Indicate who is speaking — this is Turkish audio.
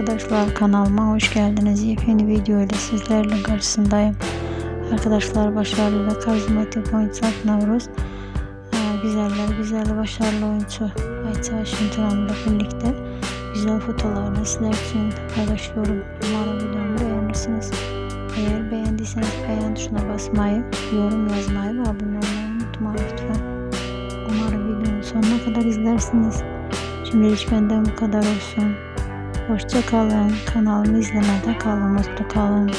Speaker 1: arkadaşlar kanalıma hoş geldiniz. Yepyeni video ile sizlerle karşısındayım. Arkadaşlar başarılı ve karizmatik oyuncu Navruz. Ee, güzeller güzel başarılı oyuncu Ayça Şimtiran'la birlikte güzel fotoğraflarını sizler için paylaşıyorum. Umarım videomu beğenirsiniz. Eğer beğendiyseniz beğen tuşuna basmayı, yorum yazmayı ve abone olmayı unutmayın lütfen. Umarım videonun sonuna kadar izlersiniz. Şimdilik benden bu kadar olsun. Hoşça kalın. Kanalımı izlemede kalın. Mutlu kalın.